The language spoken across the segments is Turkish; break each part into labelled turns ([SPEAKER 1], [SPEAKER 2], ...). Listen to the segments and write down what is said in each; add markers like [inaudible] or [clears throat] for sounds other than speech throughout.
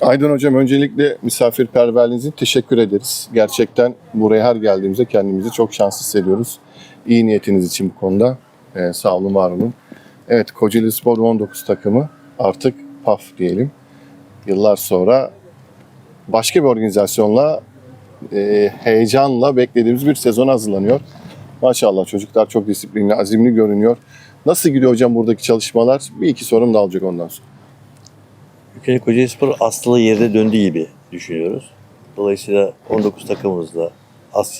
[SPEAKER 1] Aydın Hocam öncelikle misafirperverliğiniz için teşekkür ederiz. Gerçekten buraya her geldiğimizde kendimizi çok şanslı hissediyoruz. İyi niyetiniz için bu konuda. Ee, sağ olun, var olun. Evet, Kocaeli Spor 19 takımı artık PAF diyelim. Yıllar sonra başka bir organizasyonla e, heyecanla beklediğimiz bir sezon hazırlanıyor. Maşallah çocuklar çok disiplinli, azimli görünüyor. Nasıl gidiyor hocam buradaki çalışmalar? Bir iki sorum da alacak ondan sonra.
[SPEAKER 2] Ülkenin Kocaeli Spor aslı yerine döndü gibi düşünüyoruz. Dolayısıyla 19 takımımızla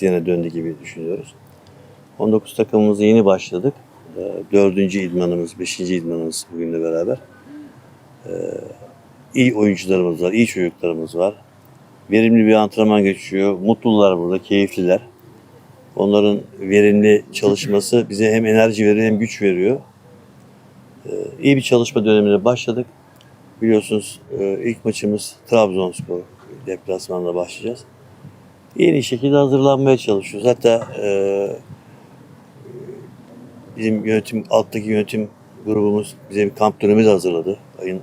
[SPEAKER 2] yerine döndü gibi düşünüyoruz. 19 takımımıza yeni başladık. Ee, Dördüncü idmanımız, beşinci idmanımız bugünle beraber. Ee, İyi oyuncularımız var, iyi çocuklarımız var. Verimli bir antrenman geçiyor. Mutlular burada, keyifliler. Onların verimli çalışması bize hem enerji veriyor hem güç veriyor. Ee, İyi bir çalışma dönemine başladık. Biliyorsunuz e, ilk maçımız Trabzonspor deplasmanla başlayacağız. Yeni şekilde hazırlanmaya çalışıyoruz. Hatta e, bizim yönetim, alttaki yönetim grubumuz bize bir kamp dönemi de hazırladı. Ayın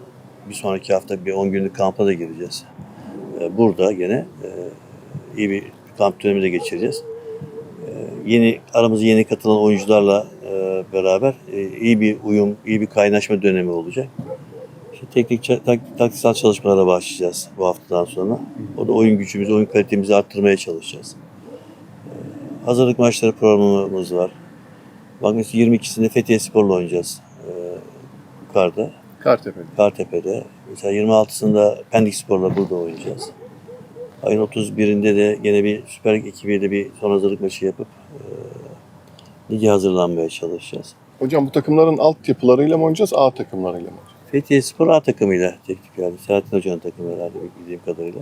[SPEAKER 2] bir sonraki hafta bir 10 günlük kampa da gireceğiz. E, burada gene iyi bir kamp dönemi de geçireceğiz. Yeni aramıza yeni katılan oyuncularla beraber iyi bir uyum, iyi bir kaynaşma dönemi olacak. Teknik taktiksel çalışmalara başlayacağız bu haftadan sonra. O da oyun gücümüzü, oyun kalitemizi arttırmaya çalışacağız. Ee, Hazırlık maçları programımız var. Mesela 22'sinde Fethiye Spor'la oynayacağız. Ee, yukarıda,
[SPEAKER 1] Kartepe'de.
[SPEAKER 2] Kartepe'de. Mesela 26'sında Pendik Spor'la burada oynayacağız. Ayın 31'inde de yine bir Süper Lig ekibiyle bir son hazırlık maçı yapıp e, lige hazırlanmaya çalışacağız.
[SPEAKER 1] Hocam bu takımların altyapılarıyla mı oynayacağız, A takımlarıyla mı?
[SPEAKER 2] Fethiye Spor A takımıyla teknik yani. Selahattin Hoca'nın takımı herhalde bildiğim kadarıyla.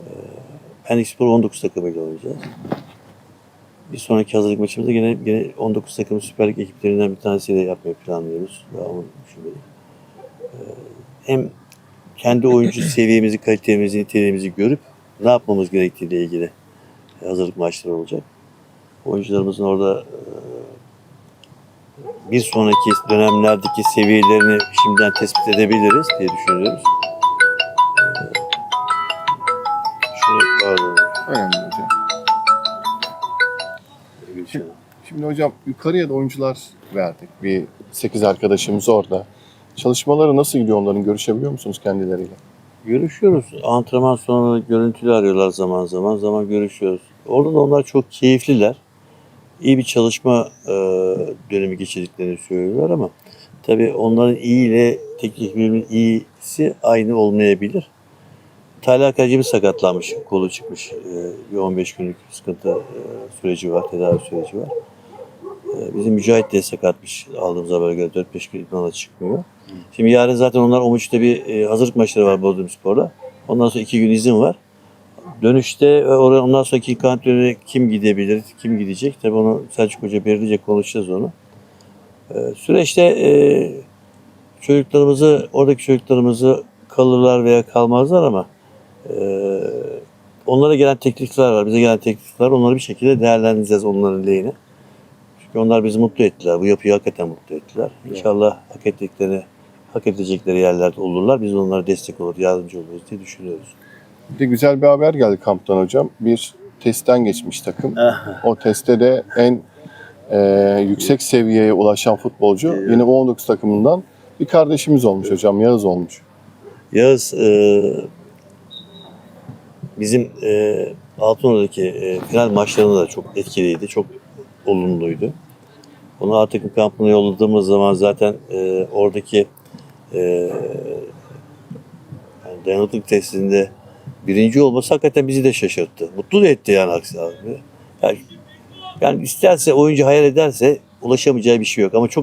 [SPEAKER 2] Ee, Pendik Spor 19 takımıyla oynayacağız. Bir sonraki hazırlık maçımızda yine, yine 19 takım Süper Lig ekiplerinden bir tanesiyle yapmayı planlıyoruz. Daha onu düşünmedik. Ee, hem kendi oyuncu [clears throat] seviyemizi, kalitemizi, niteliğimizi görüp ne yapmamız gerektiğiyle ilgili hazırlık maçları olacak. Oyuncularımızın orada e, bir sonraki dönemlerdeki seviyelerini şimdiden tespit edebiliriz diye düşünüyoruz. Şunu pardon.
[SPEAKER 1] Önemli hocam. Şimdi hocam yukarıya da oyuncular verdik. Bir 8 arkadaşımız orada. Çalışmaları nasıl gidiyor onların? Görüşebiliyor musunuz kendileriyle?
[SPEAKER 2] Görüşüyoruz. Antrenman sonra görüntülü arıyorlar zaman zaman. Zaman görüşüyoruz. Orada da onlar çok keyifliler. İyi bir çalışma e, dönemi geçirdiklerini söylüyorlar ama tabii onların iyi ile teknik ekibinin iyisi aynı olmayabilir. Talha Akacımız sakatlanmış, kolu çıkmış. E, bir 15 günlük sıkıntı e, süreci var, tedavi süreci var. E, bizim Mücahit de sakatmış aldığımız habere göre 4-5 gün idmana çıkmıyor. Şimdi yarın zaten onlar Omuç'ta bir e, hazırlık maçları var Bodrum Spor'da. Ondan sonra iki gün izin var. Dönüşte e, ondan sonraki antrenöre kim gidebilir, kim gidecek? Tabii onu Selçuk Hoca belirleyecek, konuşacağız onu. E, süreçte e, çocuklarımızı, oradaki çocuklarımızı kalırlar veya kalmazlar ama e, onlara gelen teklifler var, bize gelen teklifler var. Onları bir şekilde değerlendireceğiz onların lehine. Çünkü onlar bizi mutlu ettiler. Bu yapıyı hakikaten mutlu ettiler. İnşallah hak ettiklerini, hak edecekleri yerlerde olurlar. Biz onlara destek olur, yardımcı oluruz diye düşünüyoruz.
[SPEAKER 1] Bir de güzel bir haber geldi kamptan hocam. Bir testten geçmiş takım. O testte de en e, yüksek seviyeye ulaşan futbolcu yine U19 takımından bir kardeşimiz olmuş hocam. Yağız olmuş.
[SPEAKER 2] Yağız e, bizim e, Altınordu'daki e, final maçlarında da çok etkiliydi. Çok olumluydu. Onu A takım kampına yolladığımız zaman zaten e, oradaki e, yani dayanıklık testinde birinci olması hakikaten bizi de şaşırttı. Mutlu da etti yani aksi. Yani, yani isterse oyuncu hayal ederse ulaşamayacağı bir şey yok ama çok